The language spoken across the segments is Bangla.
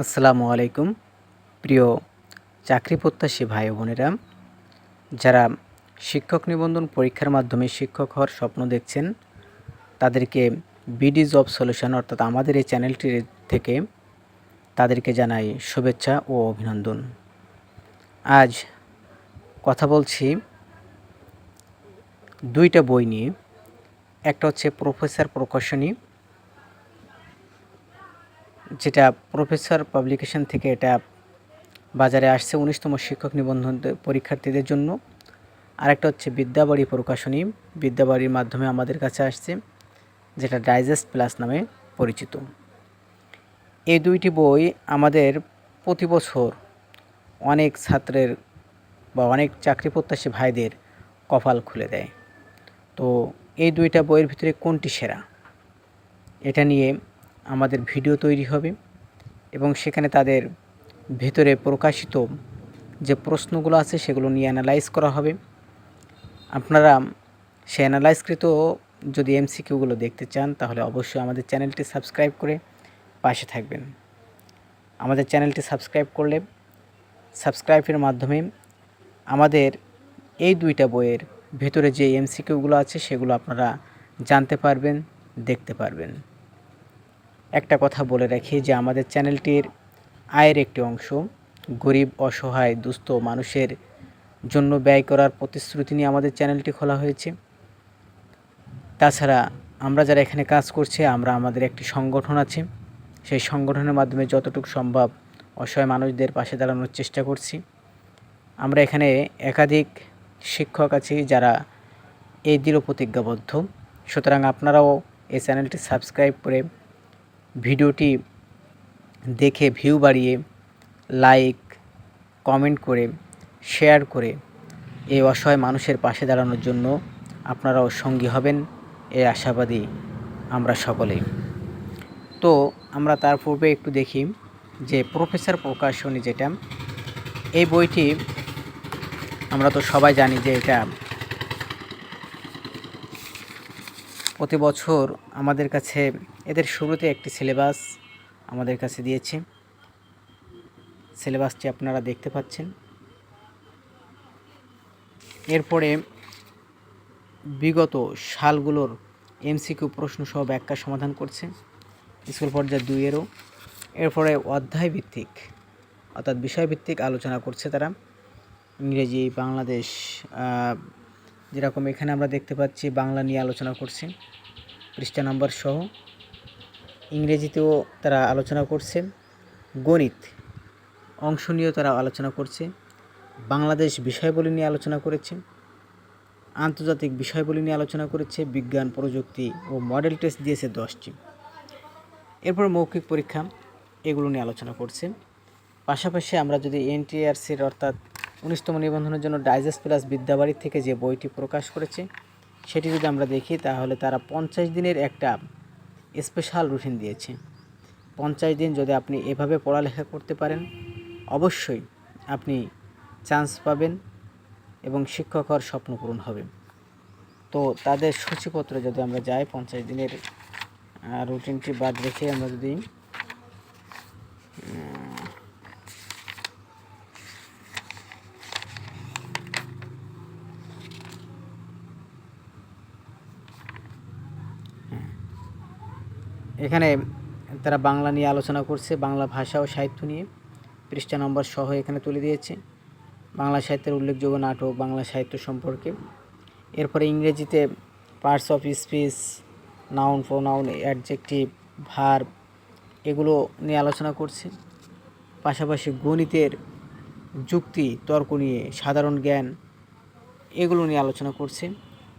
আসসালামু আলাইকুম। প্রিয় চাকরি প্রত্যাশী ভাই বোনেরা, যারা শিক্ষক নিবন্ধন পরীক্ষার মাধ্যমে শিক্ষক হওয়ার স্বপ্ন দেখছেন, তাদেরকে বিডি জব সলিউশন অর্থাৎ আমাদের এই চ্যানেলটির থেকে তাদেরকে জানাই শুভেচ্ছা ও অভিনন্দন। আজ কথা বলছি দুইটা বই নিয়ে। একটা হচ্ছে প্রফেসর প্রকাশনী যেটা প্রফেসর পাবলিকেশন থেকে এটা বাজারে আসছে উনিশতম শিক্ষক নিবন্ধন পরীক্ষার্থীদের জন্য। আরেকটা হচ্ছে বিদ্যাবাড়ি প্রকাশনী। বিদ্যাবাড়ির মাধ্যমে আমাদের কাছে আসছে, যেটা ডাইজেস্ট প্লাস নামে পরিচিত। এই দুইটি বই আমাদের প্রতি বছর অনেক ছাত্রের বা অনেক চাকরি প্রত্যাশী ভাইদের কপাল খুলে দেয়। তো এই দুইটা বইয়ের ভিতরে কোনটি সেরা? এটা নিয়ে আমাদের ভিডিও তৈরি হবে এবং সেখানে তাদের ভেতরে প্রকাশিত যে প্রশ্নগুলো আছে সেগুলো নিয়ে অ্যানালাইজ করা হবে। আপনারা সে অ্যানালাইজকৃত যদি এমসিকিউগুলো দেখতে চান, তাহলে অবশ্যই আমাদের চ্যানেলটি সাবস্ক্রাইব করে পাশে থাকবেন। আমাদের চ্যানেলটি সাবস্ক্রাইব করলে সাবস্ক্রাইবের মাধ্যমে আমাদের এই দুইটা বইয়ের ভেতরে যে এমসিকিউগুলো আছে, সেগুলো আপনারা জানতে পারবেন, দেখতে পারবেন। একটা কথা বলে রাখি যে আমাদের চ্যানেলটির আয়ের একটি অংশ গরিব, অসহায়, দুস্থ মানুষের জন্য ব্যয় করার প্রতিশ্রুতি নিয়ে আমাদের চ্যানেলটি খোলা হয়েছে। তাছাড়া আমরা যারা এখানে কাজ করছি, আমরা আমাদের একটি সংগঠন আছে। সেই সংগঠনের মাধ্যমে যতটুকু সম্ভব অসহায় মানুষদের পাশে দাঁড়ানোর চেষ্টা করছি। আমরা এখানে একাধিক শিক্ষক আছি যারা এই দৃঢ় প্রতিজ্ঞাবদ্ধ। সুতরাং আপনারাও এই চ্যানেলটি সাবস্ক্রাইব করে ভিডিওটি দেখে ভিউ বাড়িয়ে লাইক, কমেন্ট করে, শেয়ার করে এই অসহায় মানুষের পাশে দাঁড়ানোর জন্য আপনারাও সঙ্গী হবেন এই আশাবাদী আমরা সকলেই। তো আমরা তার পূর্বে একটু দেখি যে প্রফেসর প্রকাশনী যেটা, এই বইটি আমরা তো সবাই জানি যে এটা প্রতি বছর আমাদের কাছে এদের শুরুতে একটি সিলেবাস আমাদের কাছে দিয়েছে। সিলেবাসটি আপনারা দেখতে পাচ্ছেন। এরপরে বিগত সালগুলোর এমসিকিউ প্রশ্ন সহ ব্যাখ্যা সমাধান করছে স্কুল পর্যায়ে দুইয়েরও। এরপরে অধ্যায় ভিত্তিক অর্থাৎ বিষয়ভিত্তিক আলোচনা করছে তারা। ইংরেজি, বাংলাদেশ যেরকম এখানে আমরা দেখতে পাচ্ছি, বাংলা নিয়ে আলোচনা করছে। পৃষ্ঠা নাম্বার সহ। ইংরেজিতেও তারা আলোচনা করছে। গণিত, অংশ নিয়েও তারা আলোচনা করছে। বাংলাদেশ বিষয়বলী নিয়ে আলোচনা করেছে। আন্তর্জাতিক বিষয়বলী নিয়ে আলোচনা করেছে। বিজ্ঞান, প্রযুক্তি ও মডেল টেস্ট দিয়েছে দশটি। এরপর মৌখিক পরীক্ষা, এগুলো নিয়ে আলোচনা করছে। পাশাপাশি আমরা যদি এনটিআরসির অর্থাৎ উনিশতম নিবন্ধনের জন্য ডাইজেস্ট প্লাস বিদ্যাবাড়ি থেকে যে বইটি প্রকাশ করেছে, সেটি যদি আমরা দেখি, তাহলে তারা পঞ্চাশ দিনের একটা স্পেশাল রুটিন দিয়েছে। পঞ্চাশ দিন যদি আপনি এভাবে পড়ালেখা করতে পারেন, অবশ্যই আপনি চান্স পাবেন এবং শিক্ষক হওয়ার স্বপ্ন পূরণ হবে। তো তাদের সূচিপত্রে যদি আমরা যাই, পঞ্চাশ দিনের রুটিনটি বাদ রেখে আমরা যদি এখানে তারা বাংলা নিয়ে আলোচনা করছে, বাংলা ভাষা ও সাহিত্য নিয়ে। পৃষ্ঠা নম্বর সহ এখানে তুলে দিয়েছে। বাংলা সাহিত্যের উল্লেখযোগ্য নাটক, বাংলা সাহিত্য সম্পর্কে। এরপরে ইংরেজিতে parts of speech, noun pronoun adjective verb এগুলো নিয়ে আলোচনা করছে। পাশাপাশি গণিতের যুক্তি, তর্ক নিয়ে, সাধারণ জ্ঞান এগুলো নিয়ে আলোচনা করছে।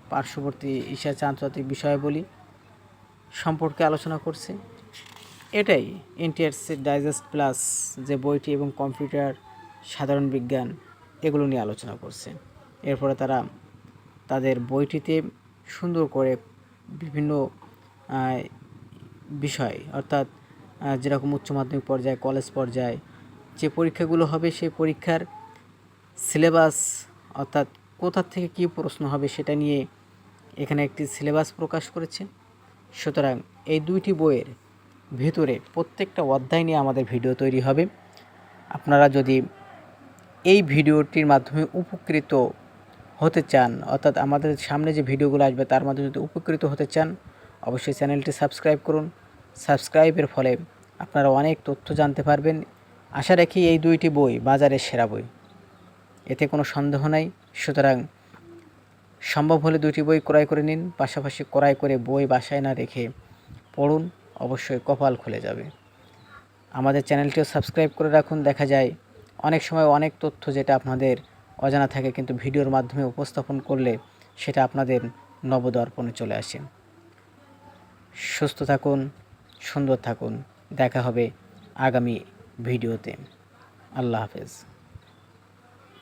পার্শ্ববর্তী ঈশা আন্তর্জাতিক বিষয়াবলী সম্পর্কে আলোচনা করছে। এটাই এনটিআরসি ডাইজেস্ট প্লাস যে বইটি এবং কম্পিউটার, সাধারণ বিজ্ঞান, এগুলো নিয়ে আলোচনা করছে। এরপরে তারা তাদের বইটিতে সুন্দর করে বিভিন্ন বিষয়, অর্থাৎ যেরকম উচ্চ মাধ্যমিক পর্যায়ে, কলেজ পর্যায়ে, যে পরীক্ষাগুলো হবে সেই পরীক্ষার সিলেবাস, অর্থাৎ কোথার থেকে কী প্রশ্ন হবে সেটা নিয়ে এখানে একটি সিলেবাস প্রকাশ করেছে। সুতরাং এই দুইটি বইয়ের ভেতরে প্রত্যেকটা অধ্যায় নিয়ে আমাদের ভিডিও তৈরি হবে। আপনারা যদি এই ভিডিওটির মাধ্যমে উপকৃত হতে চান, অর্থাৎ আমাদের সামনে যে ভিডিওগুলো আসবে তার মাধ্যমে যদি উপকৃত হতে চান, অবশ্যই চ্যানেলটি সাবস্ক্রাইব করুন। সাবস্ক্রাইবের ফলে আপনারা অনেক তথ্য জানতে পারবেন। আশা রাখি এই দুইটি বই বাজারের সেরা বই। এতে কোনো সন্দেহ নাই। সুতরাং সম্ভব হলে দুটি বই ক্রয় করে নিন, পাশাপাশি ক্রয় করে বই বাসায় না রেখে পড়ুন, অবশ্যই কপাল খুলে যাবে। আমাদের চ্যানেলটিও সাবস্ক্রাইব করে রাখুন, দেখা যায় অনেক সময় অনেক তথ্য যেটা আপনাদের অজানা থাকে কিন্তু ভিডিওর মাধ্যমে উপস্থাপন করলে সেটা আপনাদের নবদর্পণে চলে আসে। সুস্থ থাকুন, সুন্দর থাকুন, দেখা হবে আগামী ভিডিওতে। আল্লাহ হাফেজ।